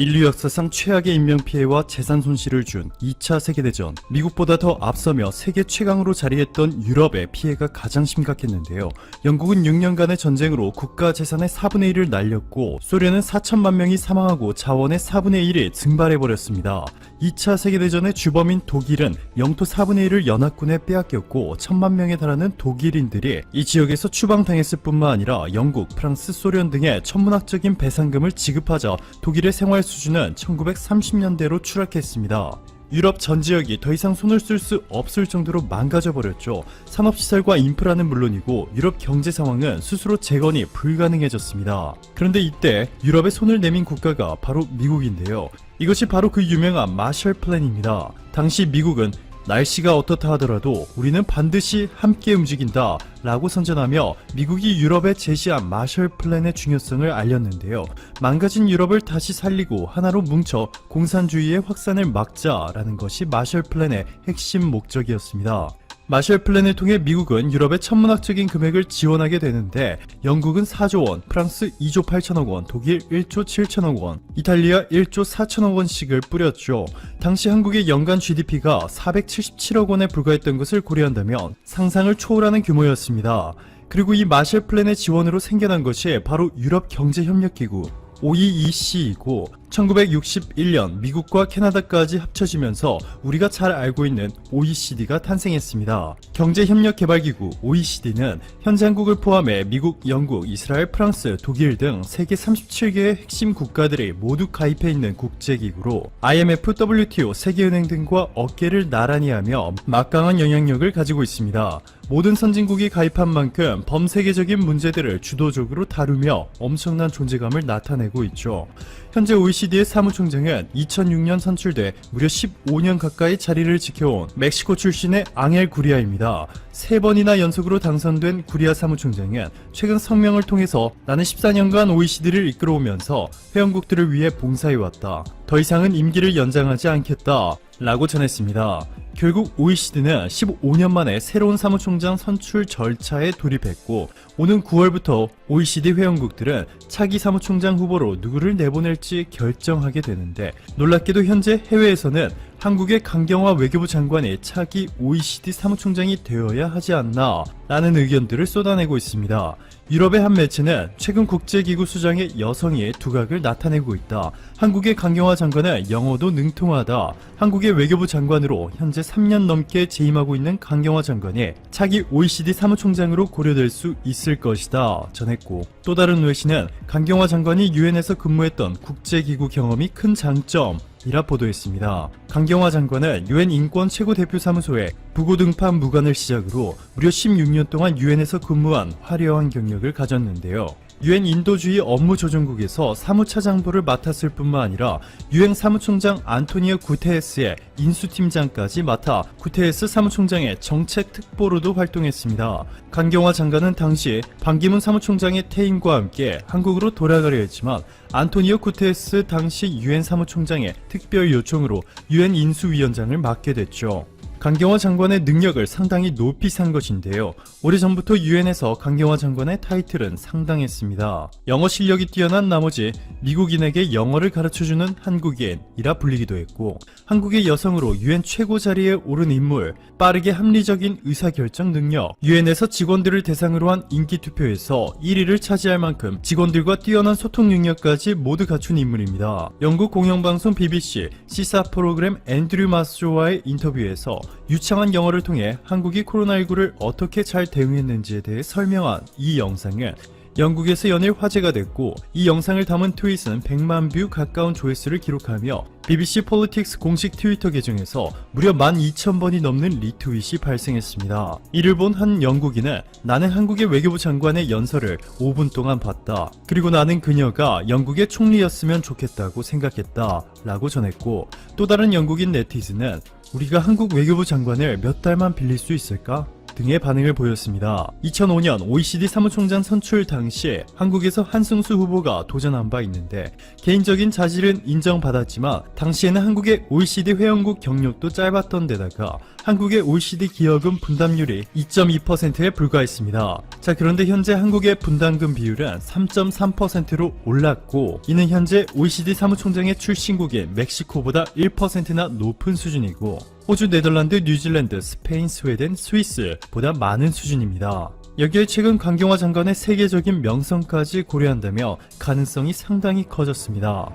인류 역사상 최악의 인명피해와 재산 손실을 준 2차 세계대전. 미국보다 더 앞서며 세계 최강으로 자리했던 유럽의 피해가 가장 심각했는데요. 영국은 6년간의 전쟁으로 국가 재산의 4분의 1을 날렸고, 소련은 4천만 명이 사망하고 자원의 4분의 1이 증발해버렸습니다. 2차 세계대전의 주범인 독일은 영토 4분의 1을 연합군에 빼앗겼고, 천만 명에 달하는 독일인들이 이 지역에서 추방당했을 뿐만 아니라 영국, 프랑스, 소련 등의 천문학적인 배상금을 지급하자 독일의 생활 수준은 1930년대로 추락했습니다. 유럽 전 지역이 더 이상 손을 쓸 수 없을 정도로 망가져 버렸죠. 산업시설과 인프라는 물론이고 유럽 경제 상황은 스스로 재건이 불가능해졌습니다. 그런데 이때 유럽에 손을 내민 국가가 바로 미국인데요. 이것이 바로 그 유명한 마셜 플랜입니다. 당시 미국은 날씨가 어떻다 하더라도 우리는 반드시 함께 움직인다 라고 선전하며 미국이 유럽에 제시한 마셜 플랜의 중요성을 알렸는데요. 망가진 유럽을 다시 살리고 하나로 뭉쳐 공산주의의 확산을 막자라는 것이 마셜 플랜의 핵심 목적이었습니다. 마셜 플랜을 통해 미국은 유럽의 천문학적인 금액을 지원하게 되는데 영국은 4조 원, 프랑스 2조 8천억 원, 독일 1조 7천억 원, 이탈리아 1조 4천억 원씩을 뿌렸죠. 당시 한국의 연간 GDP가 477억 원에 불과했던 것을 고려한다면 상상을 초월하는 규모였습니다. 그리고 이 마셜 플랜의 지원으로 생겨난 것이 바로 유럽 경제협력기구 OEEC이고 1961년 미국과 캐나다까지 합쳐지면서 우리가 잘 알고 있는 OECD가 탄생했습니다. 경제협력개발기구 OECD는 현재 한국을 포함해 미국, 영국, 이스라엘, 프랑스, 독일 등 세계 37개의 핵심 국가들이 모두 가입해 있는 국제기구로 IMF, WTO, 세계은행 등과 어깨를 나란히 하며 막강한 영향력을 가지고 있습니다. 모든 선진국이 가입한 만큼 범세계적인 문제들을 주도적으로 다루며 엄청난 존재감을 나타내고 있죠. 현재 OECD 의 사무총장은 2006년 선출돼 무려 15년 가까이 자리를 지켜온 멕시코 출신의 앙헬 구리아입니다. 세 번이나 연속으로 당선된 구리아 사무총장은 최근 성명을 통해서 나는 14년간 OECD를 이끌어오면서 회원국들을 위해 봉사해왔다. 더 이상은 임기를 연장하지 않겠다. 라고 전했습니다. 결국 OECD는 15년 만에 새로운 사무총장 선출 절차에 돌입했고 오는 9월부터 OECD 회원국들은 차기 사무총장 후보로 누구를 내보낼지 결정하게 되는데 놀랍게도 현재 해외에서는 한국의 강경화 외교부 장관이 차기 OECD 사무총장이 되어야 하지 않나 라는 의견들을 쏟아내고 있습니다. 유럽의 한 매체는 최근 국제기구 수장의 여성의 두각을 나타내고 있다. 한국의 강경화 장관은 영어도 능통하다. 한국의 외교부 장관으로 현재 3년 넘게 재임하고 있는 강경화 장관이 차기 OECD 사무총장으로 고려될 수 있을 것이다. 전했고 또 다른 외신은 강경화 장관이 유엔에서 근무했던 국제기구 경험이 큰 장점 이라 보도했습니다. 강경화 장관은 유엔 인권 최고 대표 사무소의 부고 등판 무관을 시작으로 무려 16년 동안 유엔에서 근무한 화려한 경력을 가졌는데요. 유엔 인도주의 업무 조정국에서 사무차장부를 맡았을 뿐만 아니라 유엔 사무총장 안토니오 구테레스의 인수팀장까지 맡아 구테레스 사무총장의 정책 특보로도 활동했습니다. 강경화 장관은 당시 반기문 사무총장의 퇴임과 함께 한국으로 돌아가려 했지만 안토니오 구테레스 당시 유엔 사무총장의 특별 요청으로 유엔 인수위원장을 맡게 됐죠. 강경화 장관의 능력을 상당히 높이 산 것인데요. 오래전부터 유엔에서 강경화 장관의 타이틀은 상당했습니다. 영어 실력이 뛰어난 나머지 미국인에게 영어를 가르쳐주는 한국인이라 불리기도 했고 한국의 여성으로 유엔 최고 자리에 오른 인물, 빠르게 합리적인 의사결정 능력, 유엔에서 직원들을 대상으로 한 인기투표에서 1위를 차지할 만큼 직원들과 뛰어난 소통 능력까지 모두 갖춘 인물입니다. 영국 공영방송 BBC 시사 프로그램 앤드류 마스조와의 인터뷰에서 유창한 영어를 통해 한국이 코로나19를 어떻게 잘 대응했는지에 대해 설명한 이 영상은 영국에서 연일 화제가 됐고 이 영상을 담은 트윗은 100만 뷰 가까운 조회수를 기록하며 BBC 폴리틱스 공식 트위터 계정에서 무려 12,000번이 넘는 리트윗이 발생했습니다. 이를 본 한 영국인은 나는 한국의 외교부 장관의 연설을 5분 동안 봤다. 그리고 나는 그녀가 영국의 총리였으면 좋겠다고 생각했다. 라고 전했고 또 다른 영국인 네티즌은 우리가 한국 외교부 장관을 몇 달만 빌릴 수 있을까? 등의 반응을 보였습니다. 2005년 OECD 사무총장 선출 당시에 한국에서 한승수 후보가 도전한 바 있는데 개인적인 자질은 인정받았지만 당시에는 한국의 OECD 회원국 경력도 짧았던 데다가 한국의 OECD 기여금 분담률이 2.2%에 불과했습니다. 자, 그런데 현재 한국의 분담금 비율은 3.3%로 올랐고, 이는 현재 OECD 사무총장의 출신국인 멕시코보다 1%나 높은 수준이고, 호주, 네덜란드, 뉴질랜드, 스페인, 스웨덴, 스위스 보다 많은 수준입니다. 여기에 최근 강경화 장관의 세계적인 명성까지 고려한다며 가능성이 상당히 커졌습니다.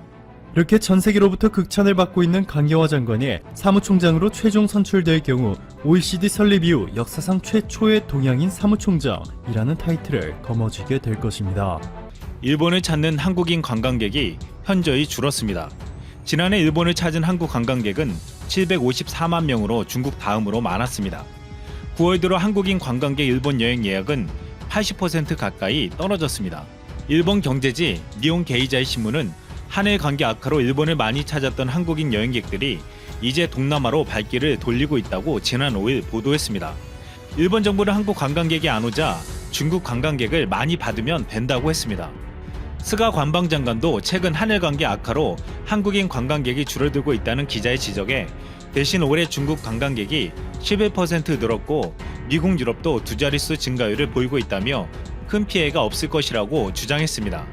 이렇게 전 세계로부터 극찬을 받고 있는 강경화 장관이 사무총장으로 최종 선출될 경우 OECD 설립 이후 역사상 최초의 동양인 사무총장이라는 타이틀을 거머쥐게 될 것입니다. 일본을 찾는 한국인 관광객이 현저히 줄었습니다. 지난해 일본을 찾은 한국 관광객은 754만 명으로 중국 다음으로 많았습니다. 9월 들어 한국인 관광객 일본 여행 예약은 80% 가까이 떨어졌습니다. 일본 경제지 니온 게이자의 신문은 한일 관계 악화로 일본을 많이 찾았던 한국인 여행객들이 이제 동남아로 발길을 돌리고 있다고 지난 5일 보도했습니다. 일본 정부는 한국 관광객이 안 오자 중국 관광객을 많이 받으면 된다고 했습니다. 스가 관방장관도 최근 한일 관계 악화로 한국인 관광객이 줄어들고 있다는 기자의 지적에 대신 올해 중국 관광객이 11% 늘었고 미국 유럽도 두 자릿수 증가율을 보이고 있다며 큰 피해가 없을 것이라고 주장했습니다.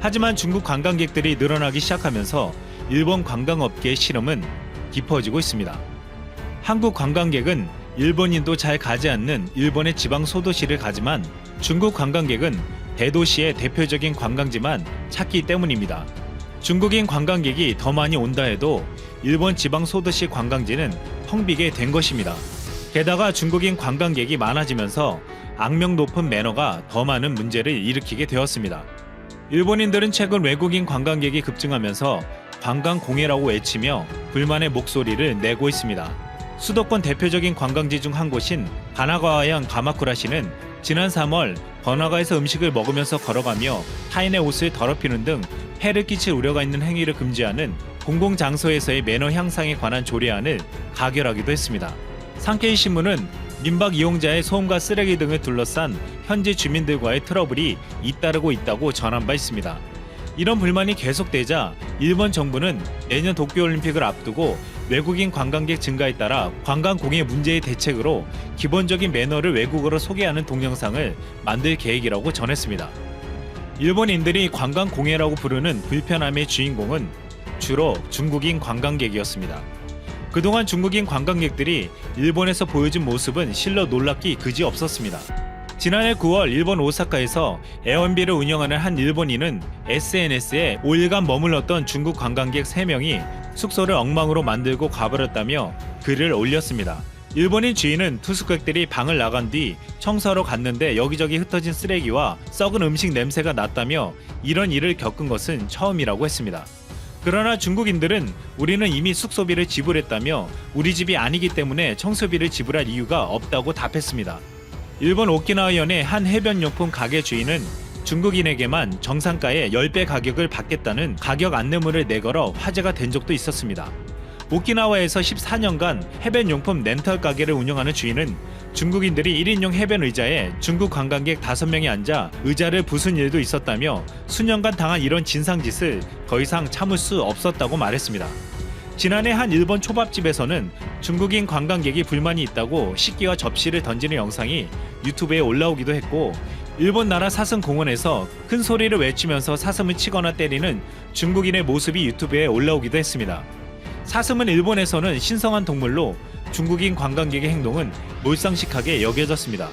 하지만 중국 관광객들이 늘어나기 시작하면서 일본 관광업계의 실험은 깊어지고 있습니다. 한국 관광객은 일본인도 잘 가지 않는 일본의 지방 소도시를 가지만 중국 관광객은 대도시의 대표적인 관광지만 찾기 때문입니다. 중국인 관광객이 더 많이 온다 해도 일본 지방 소도시 관광지는 텅 비게 된 것입니다. 게다가 중국인 관광객이 많아지면서 악명 높은 매너가 더 많은 문제를 일으키게 되었습니다. 일본인들은 최근 외국인 관광객이 급증하면서 관광 공해라고 외치며 불만의 목소리를 내고 있습니다. 수도권 대표적인 관광지 중 한 곳인 가나가와현 가마쿠라시는 지난 3월 번화가에서 음식을 먹으면서 걸어가며 타인의 옷을 더럽히는 등 해를 끼칠 우려가 있는 행위를 금지하는 공공장소에서의 매너 향상에 관한 조례안을 가결하기도 했습니다. 상케이 신문은 민박 이용자의 소음과 쓰레기 등을 둘러싼 현지 주민들과의 트러블이 잇따르고 있다고 전한 바 있습니다. 이런 불만이 계속되자 일본 정부는 내년 도쿄올림픽을 앞두고 외국인 관광객 증가에 따라 관광 공해 문제의 대책으로 기본적인 매너를 외국어로 소개하는 동영상을 만들 계획이라고 전했습니다. 일본인들이 관광 공해라고 부르는 불편함의 주인공은 주로 중국인 관광객이었습니다. 그동안 중국인 관광객들이 일본에서 보여준 모습은 실로 놀랍기 그지 없었습니다. 지난해 9월 일본 오사카에서 에어비를 운영하는 한 일본인은 SNS에 5일간 머물렀던 중국 관광객 3명이 숙소를 엉망으로 만들고 가버렸다며 글을 올렸습니다. 일본인 주인은 투숙객들이 방을 나간 뒤 청소하러 갔는데 여기저기 흩어진 쓰레기와 썩은 음식 냄새가 났다며 이런 일을 겪은 것은 처음이라고 했습니다. 그러나 중국인들은 우리는 이미 숙소비를 지불했다며 우리 집이 아니기 때문에 청소비를 지불할 이유가 없다고 답했습니다. 일본 오키나와현의 한 해변용품 가게 주인은 중국인에게만 정상가의 10배 가격을 받겠다는 가격 안내문을 내걸어 화제가 된 적도 있었습니다. 오키나와에서 14년간 해변용품 렌털 가게를 운영하는 주인은 중국인들이 1인용 해변 의자에 중국 관광객 5명이 앉아 의자를 부순 일도 있었다며 수년간 당한 이런 진상짓을 더 이상 참을 수 없었다고 말했습니다. 지난해 한 일본 초밥집에서는 중국인 관광객이 불만이 있다고 식기와 접시를 던지는 영상이 유튜브에 올라오기도 했고 일본 나라 사슴 공원에서 큰 소리를 외치면서 사슴을 치거나 때리는 중국인의 모습이 유튜브에 올라오기도 했습니다. 사슴은 일본에서는 신성한 동물로 중국인 관광객의 행동은 몰상식하게 여겨졌습니다.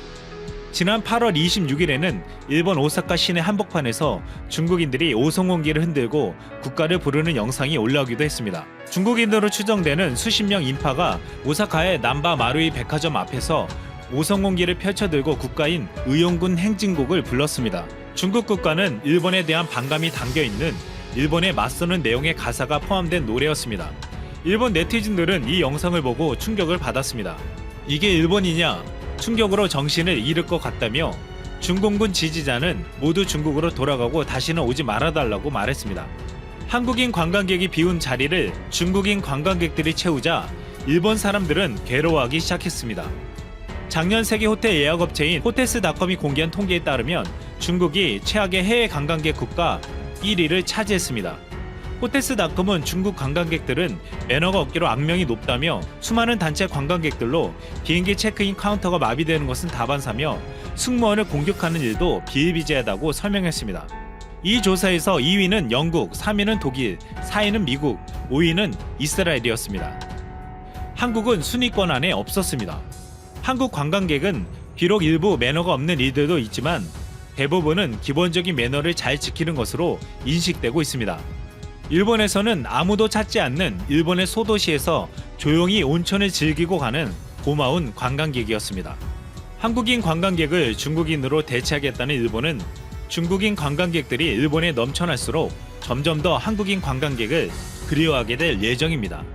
지난 8월 26일에는 일본 오사카 시내 한복판에서 중국인들이 오성홍기를 흔들고 국가를 부르는 영상이 올라오기도 했습니다. 중국인으로 추정되는 수십 명 인파가 오사카의 남바 마루이 백화점 앞에서 오성홍기를 펼쳐들고 국가인 의용군 행진곡을 불렀습니다. 중국 국가는 일본에 대한 반감이 담겨 있는 일본에 맞서는 내용의 가사가 포함된 노래였습니다. 일본 네티즌들은 이 영상을 보고 충격을 받았습니다. 이게 일본이냐? 충격으로 정신을 잃을 것 같다며 중공군 지지자는 모두 중국으로 돌아가고 다시는 오지 말아달라고 말했습니다. 한국인 관광객이 비운 자리를 중국인 관광객들이 채우자 일본 사람들은 괴로워하기 시작했습니다. 작년 세계 호텔 예약업체인 호텔스닷컴이 공개한 통계에 따르면 중국이 최악의 해외 관광객 국가 1위를 차지했습니다. 호텔스닷컴은 중국 관광객들은 매너가 없기로 악명이 높다며 수많은 단체 관광객들로 비행기 체크인 카운터가 마비되는 것은 다반사며 승무원을 공격하는 일도 비일비재하다고 설명했습니다. 이 조사에서 2위는 영국, 3위는 독일, 4위는 미국, 5위는 이스라엘이었습니다. 한국은 순위권 안에 없었습니다. 한국 관광객은 비록 일부 매너가 없는 이들도 있지만 대부분은 기본적인 매너를 잘 지키는 것으로 인식되고 있습니다. 일본에서는 아무도 찾지 않는 일본의 소도시에서 조용히 온천을 즐기고 가는 고마운 관광객이었습니다. 한국인 관광객을 중국인으로 대체하겠다는 일본은 중국인 관광객들이 일본에 넘쳐날수록 점점 더 한국인 관광객을 그리워하게 될 예정입니다.